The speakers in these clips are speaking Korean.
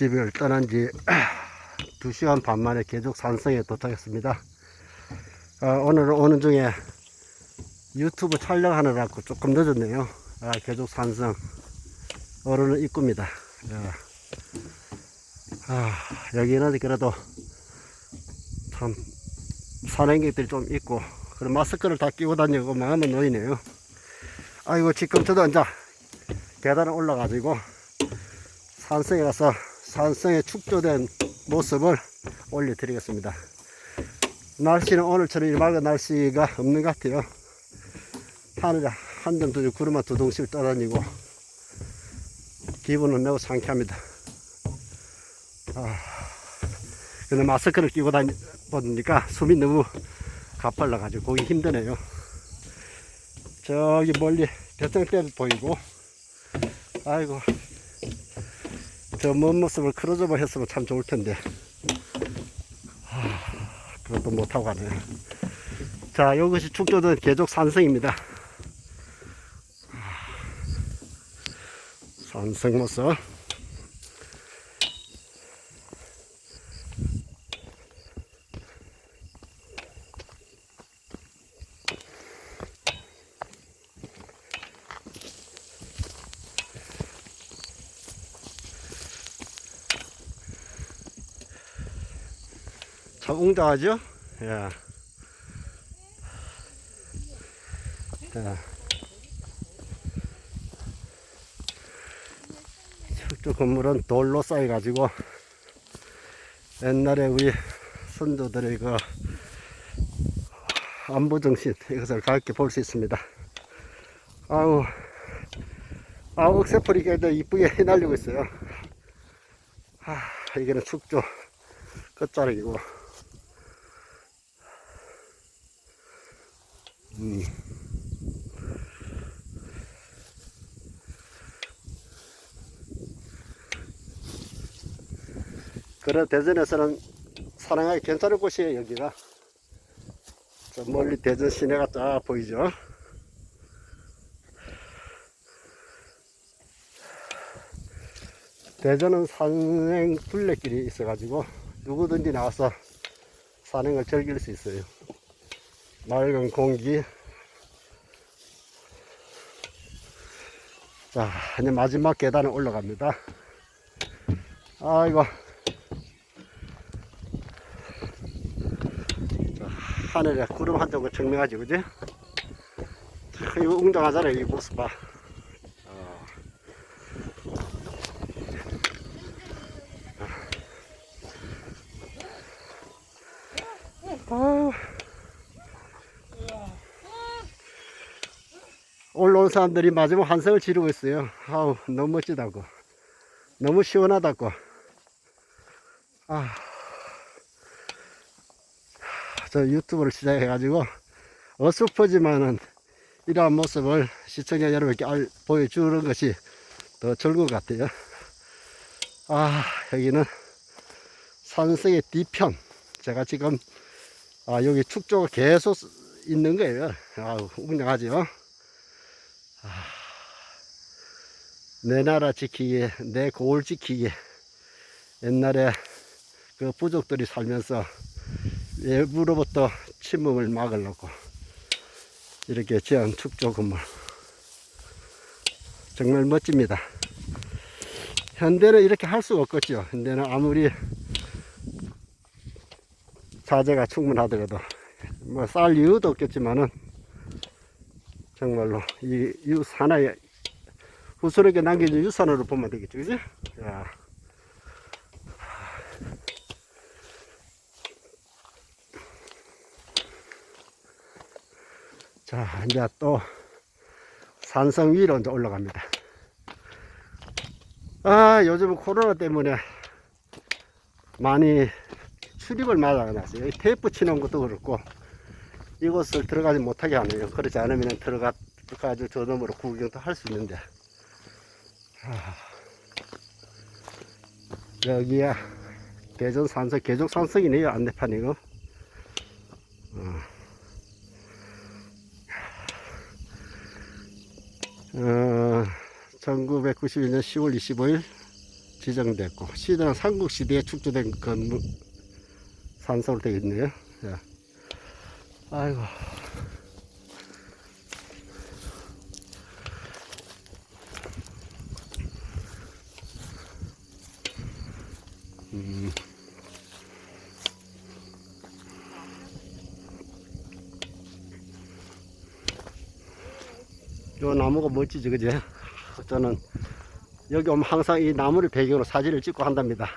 집을 떠난 지 2시간 반 만에 계속 산성에 도착했습니다. 어, 오늘 오는 중에 유튜브 촬영하느라고 조금 늦었네요. 아, 계속 산성 오르는 입구입니다. 야. 아, 여기는 그래도 참 산행객들이 좀 있고 그런 마스크를 다 끼고 다니고 마음은 놓이네요. 아이고 지금 저도 이제 계단에 올라가지고 산성에 가서 산성에 축조된 모습을 올려드리겠습니다. 날씨는 오늘처럼 이 맑은 날씨가 없는 것 같아요. 하늘에 한점 두점 구름만 두둥실 떠다니고 기분은 매우 상쾌합니다. 아, 근데 마스크를 끼고 다니, 보니까 숨이 너무 가팔라가지고 보기 힘드네요. 저기 멀리 대청댐 보이고, 아이고, 저 먼 모습을 크로즈업을 했으면 참 좋을 텐데. 하, 그것도 못하고 가네요. 자, 이것이 축조된 계족 산성입니다. 산성 모습. 참 웅장하죠? 예. 자. 저쪽 건물은 돌로 쌓여가지고 옛날에 우리 선조들의 그 안보 정신 이것을 가볍게 볼 수 있습니다. 아우, 아우, 억새풀이가 이쁘게 휘날리고 있어요. 아, 이게는 축조 끝자락이고. 그래 대전에서는 사랑하기 괜찮은 곳이에요 여기가. 저 멀리 대전 시내가 쫙 보이죠? 대전은 산행 둘레길이 있어 가지고 누구든지 나와서 산행을 즐길 수 있어요. 맑은 공기. 자 이제 마지막 계단에 올라갑니다. 아이고 하늘에 구름 한 점을 증명하지 그지 참 이거 웅장하잖아요 이 모습 봐 어. 아유. 올라온 사람들이 마지막 환성을 지르고 있어요. 아우, 너무 멋지다고. 너무 시원하다고. 아. 저 유튜브를 시작해가지고 어설프지만은 이러한 모습을 시청자 여러분께 알, 보여주는 것이 더 즐거운 것 같아요. 아, 여기는 산성의 뒤편. 제가 지금, 아, 여기 축조가 계속 있는 거예요. 아우, 웅장하죠? 내 나라 지키기에, 내 고을 지키기에, 옛날에 그 부족들이 살면서 외부로부터 침묵을 막으려고 이렇게 지은 축조 건물. 정말 멋집니다. 현대는 이렇게 할 수가 없겠죠. 현대는 아무리 자재가 충분하더라도 뭐 쌀 이유도 없겠지만은 정말로 이, 이 하나의 후손에게 남겨진 유산으로 보면 되겠죠, 그지? 자. 자, 이제 또 산성 위로 이제 올라갑니다. 아, 요즘 코로나 때문에 많이 출입을 막아놨어요. 이 테이프 치는 것도 그렇고 이곳을 들어가지 못하게 하네요. 그렇지 않으면 들어가 가지고 저 너머로 구경도 할 수 있는데 하, 여기야 대전 산성 계족 산성이네요 안내판 이거. 어, 1991년 10월 25일 지정됐고 시대는 삼국시대에 축조된 건물 산소로 되어 있네요. 예. 아이고. 요 나무가 멋지지, 그지? 저는 여기 오면 항상 이 나무를 배경으로 사진을 찍고 한답니다.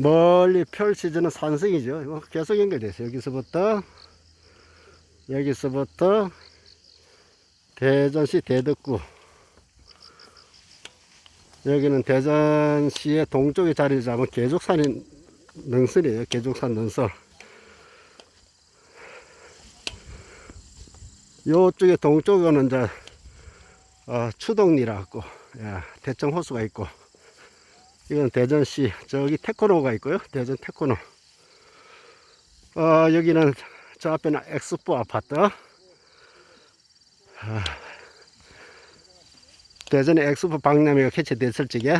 멀리 펼쳐지는 산성이죠. 계속 연결돼서 여기서부터 여기서부터 대전시 대덕구 여기는 대전시의 동쪽에 자리를 잡은 계족산인 능선이에요. 계족산 능선. 요쪽에 동쪽에는 이제 어, 추동리라고 예, 대청 호수가 있고 이건 대전시 저기 테코노가 있고요. 대전 테코노. 어, 여기는 저 앞에는 엑스포 아파트. 아, 대전에 엑스포 박람회가 개최됐을 적에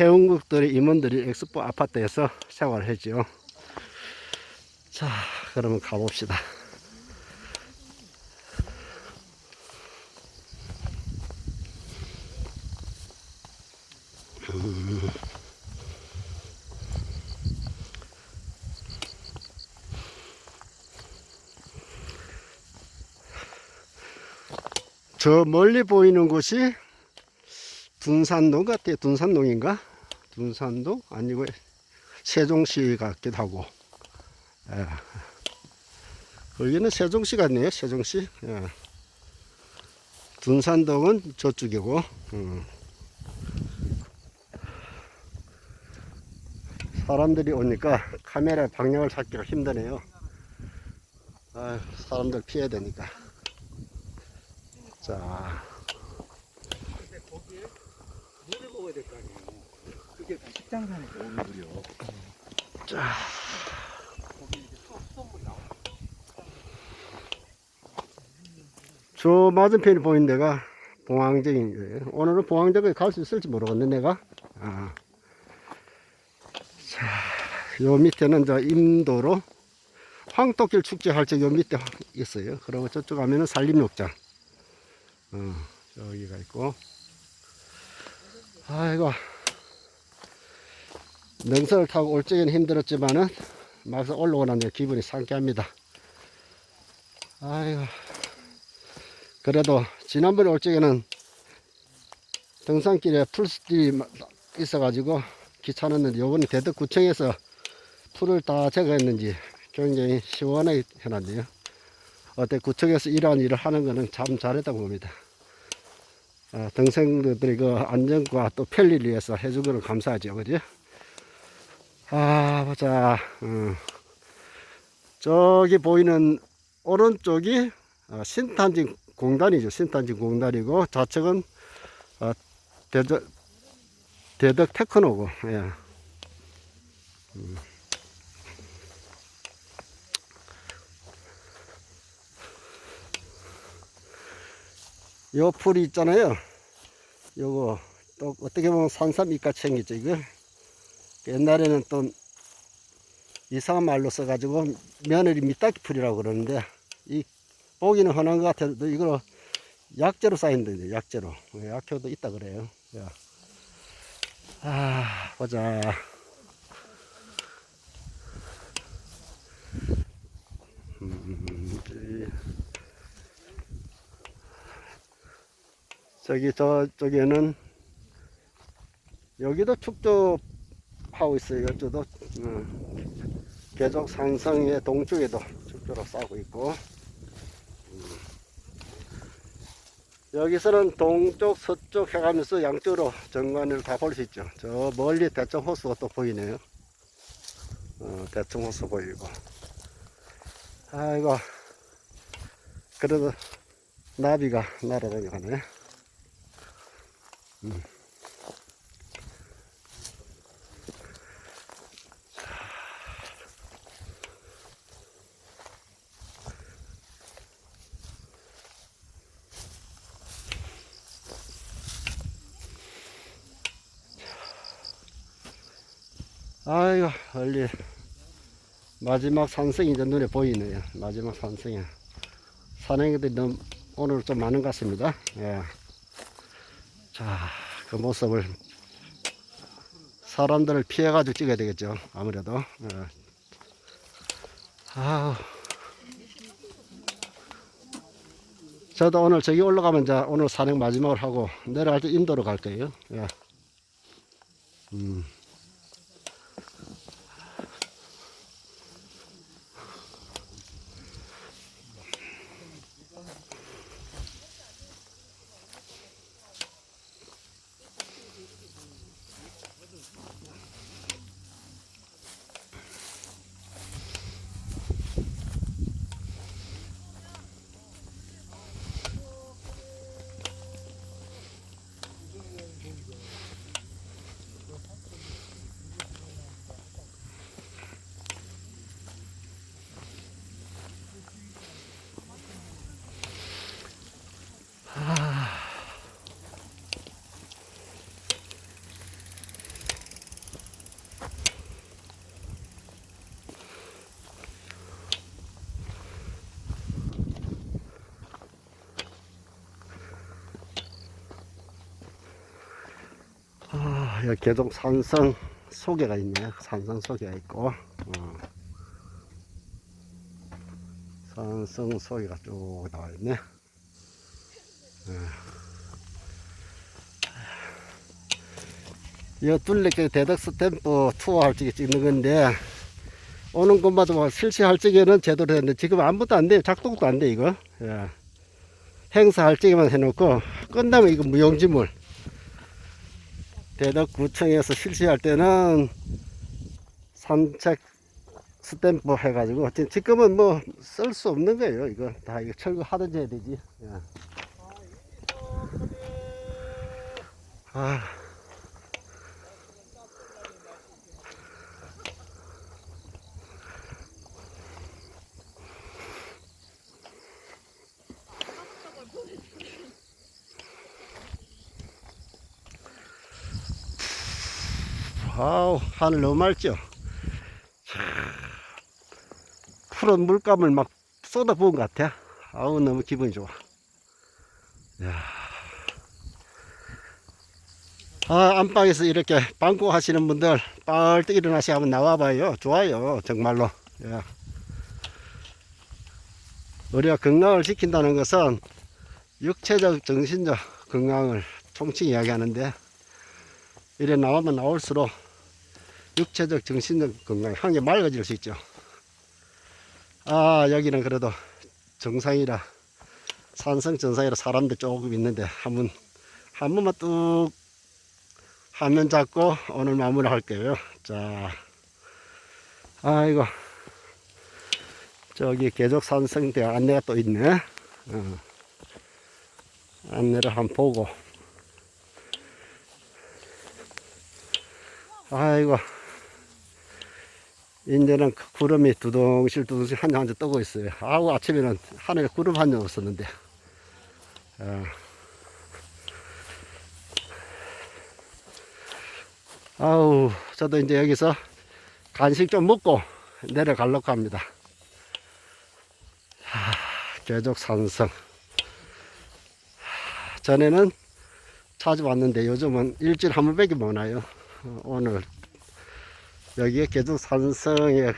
해운국들의 임원들이 엑스포 아파트에서 생활을 했죠. 자, 그러면 가봅시다. 저 멀리 보이는 곳이 둔산동 같아요. 둔산동인가? 둔산동? 아니고 세종시 같기도 하고. 예. 여기는 세종시 같네요. 세종시. 예. 둔산동은 저쪽이고. 음. 사람들이 오니까 카메라 방향을 찾기가 힘드네요. 아유, 사람들 피해야 되니까. 자. 근데 거기에 물을 먹어야 될 거 아니에요. 그게 다 식장산에서 오는 물이요. 자. 저 맞은편에 보이는 데가 봉황제인 거예요. 오늘은 봉황제에 갈 수 있을지 모르겠네, 내가. 아. 자, 요 밑에는 저 임도로 황토길 축제 할적요 밑에 있어요. 그리고 저쪽 가면은 산림욕장. 어, 여기가 있고. 아이고. 능선을 타고 올 적에는 힘들었지만은 막상 올라오고 나면 기분이 상쾌합니다. 아이고. 그래도 지난번에 올 적에는 등산길에 풀숲이 있어가지고 귀찮았는데 요번에 대덕구청에서 풀을 다 제거했는지 굉장히 시원하게 해놨네요. 어때 구청에서 이러한 일을 하는 거는 참 잘했다고 봅니다. 아, 등생들이 그 안전과 또 편리를 위해서 해준 거는 감사하죠, 그지? 아, 보자. 어. 저기 보이는 오른쪽이 어, 신탄진 공단이죠. 신탄진 공단이고 좌측은 어, 대덕 대덕 테크노고. 예. 음. 요 풀이 있잖아요. 요거 또 어떻게 보면 산삼 이까챙이죠 이거. 옛날에는 또 이상한 말로 써가지고 며느리 밑닦이 풀이라고 그러는데 이 보기는 흔한 것 같아도 이거 약재로 쌓인다 약재로 약효도 있다 그래요. 야. 아 보자. 저기 저쪽에는 여기도 축조하고 있어요. 이쪽도 어, 계속 산성의 동쪽에도 축조를 싸고 있고 음. 여기서는 동쪽 서쪽 해가면서 양쪽으로 정관을 다 볼 수 있죠. 저 멀리 대청 호수가 또 보이네요. 어, 대청 호수 보이고 아이고 그래도 나비가 날아다니가네. 음. 아이고, 멀리 마지막 산성이 이제 눈에 보이네요. 마지막 산성이. 산행들이 오늘 좀 많은 것 같습니다. 예. 자, 그 모습을 사람들을 피해가지고 찍어야 되겠죠. 아무래도. 예. 아우. 저도 오늘 저기 올라가면 이제 오늘 산행 마지막을 하고 내려갈 때 인도로 갈 거예요. 예. 음. 여기 계속 산성 소개가 있네요. 산성 소개가 있고, 어. 산성 소개가 쭉 나와 있네. 이 둘레길 대덕 스탬프 투어 할 적에 찍는 건데, 오는 곳마다 뭐 실시할 적에는 제대로 했는데, 지금 아무것도 안 돼요. 작동도 안 돼, 이거. 예. 행사할 적에만 해놓고, 끝나면 이거 무용지물. 대덕구청에서 실시할 때는 산책 스탬프 해가지고 지- 지금은 뭐 쓸 수 없는 거예요 이거 다 이거 철거하든지 해야 되지 예. 아. 아우 하늘 너무 맑죠. 참, 푸른 물감을 막 쏟아부은 것 같아. 아우 너무 기분이 좋아. 야. 아 안방에서 이렇게 방구 하시는 분들 빨리 일어나시 한번 나와봐요. 좋아요 정말로. 예. 우리가 건강을 지킨다는 것은 육체적 정신적 건강을 총칭 이야기하는데 이래 나오면 나올수록 육체적 정신적 건강 향이 맑아질 수 있죠. 아 여기는 그래도 정상이라 산성 정상이라 사람들 조금 있는데 한 번 한 번만 뚝 화면 잡고 오늘 마무리 할게요. 자, 아이고 저기 계속 산성대 안내가 또 있네. 어. 안내를 한번 보고. 아이고. 이제는 그 구름이 두둥실 두둥실 한점 한점 뜨고 있어요. 아우 아침에는 하늘에 구름 한 점 없었는데. 어. 아우 저도 이제 여기서 간식 좀 먹고 내려가려고 합니다. 하, 계속 산성. 하, 전에는 자주 왔는데 요즘은 일주일에 한 번밖에 못 와요. 어, 오늘 여기에 계속 산성의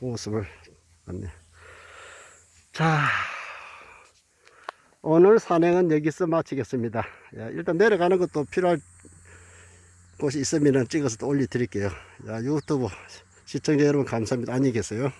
모습을 봤네. 자, 오늘 산행은 여기서 마치겠습니다. 야, 일단 내려가는 것도 필요할 곳이 있으면 찍어서 또 올려드릴게요. 야, 유튜브 시청자 여러분 감사합니다. 안녕히 계세요.